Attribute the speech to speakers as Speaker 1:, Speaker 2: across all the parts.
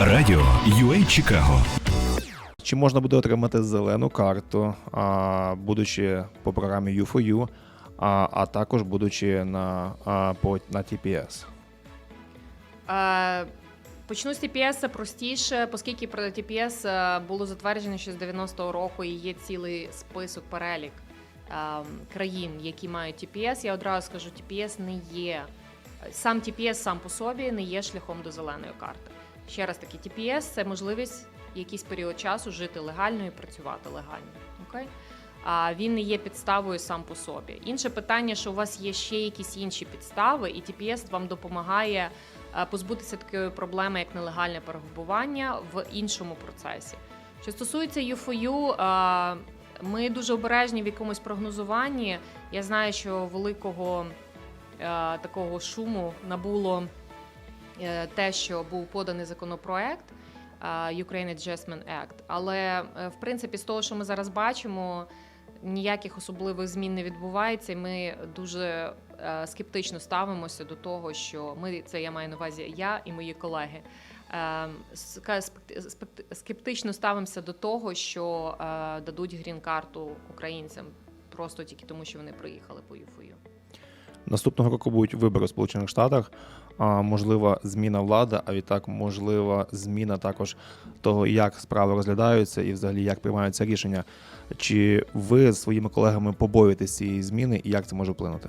Speaker 1: Радіо UA Чикаго.
Speaker 2: Чи можна буде отримати зелену карту, а, будучи по програмі U4U, а, а також будучи на, а, по, на TPS?
Speaker 3: Е, Почну з TPS простіше, оскільки про TPS було затверджено ще з 90-го року і є цілий список перелік е, країн, які мають TPS. Я одразу скажу, TPS не є сам TPS сам по собі не є шляхом до зеленої карти. Ще раз таки, TPS – це можливість якийсь період часу жити легально і працювати легально. Окей? А він не є підставою сам по собі. Інше питання, що у вас є ще якісь інші підстави, і TPS вам допомагає е, позбутися такої проблеми, як нелегальне перегрупування в іншому процесі. Що стосується UFOU, е, ми дуже обережні в якомусь прогнозуванні. Я знаю, що великого е, такого шуму набуло те, що був поданий законопроект е, Ukraine Adjustment Act. Але е, в принципі, з того, що ми зараз бачимо, ніяких особливих змін не відбувається. і Ми дуже е, скептично ставимося до того, що ми це я маю на увазі я і мої колеги. е, Скептично ставимося до того, що е, дадуть грін-карту українцям просто тільки тому, що вони приїхали по ЮФОЮ.
Speaker 2: Наступного року будуть вибори в Сполучених Штатах. Можлива зміна влади, а відтак можлива зміна також того, як справи розглядаються і взагалі як приймаються рішення. Чи ви з своїми колегами побоюєтесь цієї зміни і як це може вплинути?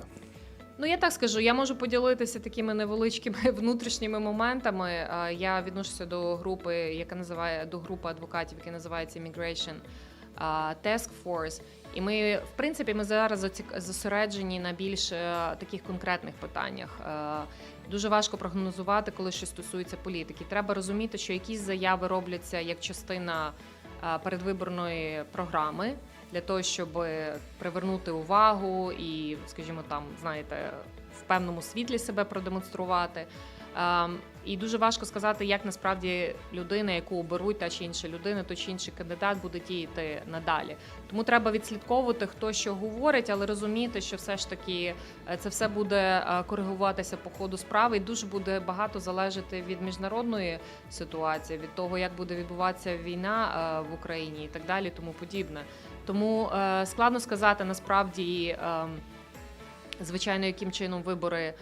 Speaker 3: Ну, я так скажу, я можу поділитися такими невеличкими внутрішніми моментами. Я відношуся до групи, яка називає до групи адвокатів, яка називається Immigration е, Task Force. І ми, в принципі, ми зараз зосереджені на більш е, таких конкретних питаннях. Е, Дуже важко прогнозувати, коли щось стосується політики. Треба розуміти, що якісь заяви робляться як частина е, передвиборної програми для того, щоб привернути увагу і, скажімо, там, знаєте, в певному світлі себе продемонструвати. Ем, І дуже важко сказати, як насправді людина, яку оберуть та чи інша людина, то чи інший кандидат буде діяти надалі. Тому треба відслідковувати, хто що говорить, але розуміти, що все ж таки е, це все буде е, коригуватися по ходу справи, і дуже буде багато залежати від міжнародної ситуації, від того, як буде відбуватися війна е, в Україні і так далі, тому подібне. Тому складно сказати насправді, е, звичайно, яким чином вибори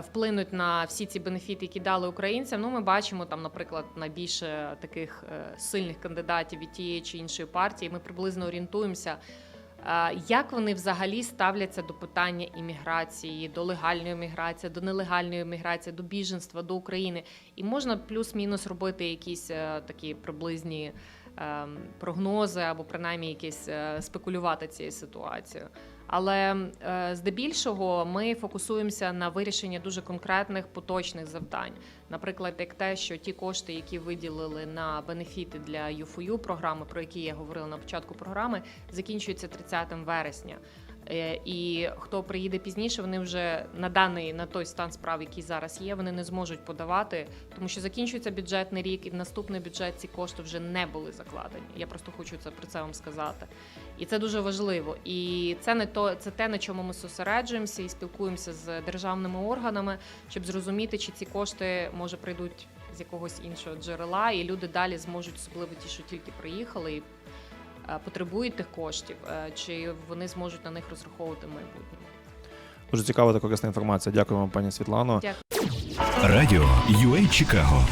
Speaker 3: вплинуть на всі ці бенефіти, які дали українцям. Ну, ми бачимо там, наприклад, найбільше таких е, сильних кандидатів від тієї чи іншої партії. Ми приблизно орієнтуємося. е, Як вони взагалі ставляться до питання імміграції, до легальної міграції, до нелегальної міграції, до біженства, до України? І можна плюс-мінус робити якісь е, такі приблизні ем, прогнози або принаймні якісь е, спекулювати цією ситуацією. Але е, здебільшого ми фокусуємося на вирішенні дуже конкретних поточних завдань. Наприклад, як те, що ті кошти, які виділили на бенефіти для ЮФОЮ програми, про які я говорила на початку програми, закінчуються 30 вересня. Е, І хто приїде пізніше, вони вже на даний на той стан справ, який зараз є, вони не зможуть подавати, тому що закінчується бюджетний рік, і в наступний бюджет ці кошти вже не були закладені. Я просто хочу це про це вам сказати. І це дуже важливо. І це не то, це те, на чому ми зосереджуємося і спілкуємося з державними органами, щоб зрозуміти, чи ці кошти може прийдуть з якогось іншого джерела, і люди далі зможуть, особливо ті, що тільки приїхали. Е, Потребують тих коштів, е, чи вони зможуть на них розраховувати в майбутньому?
Speaker 2: Дуже цікава та корисна інформація. Дякую вам, пані Світлано.
Speaker 3: Дякую.
Speaker 1: Радіо UA Чикаго.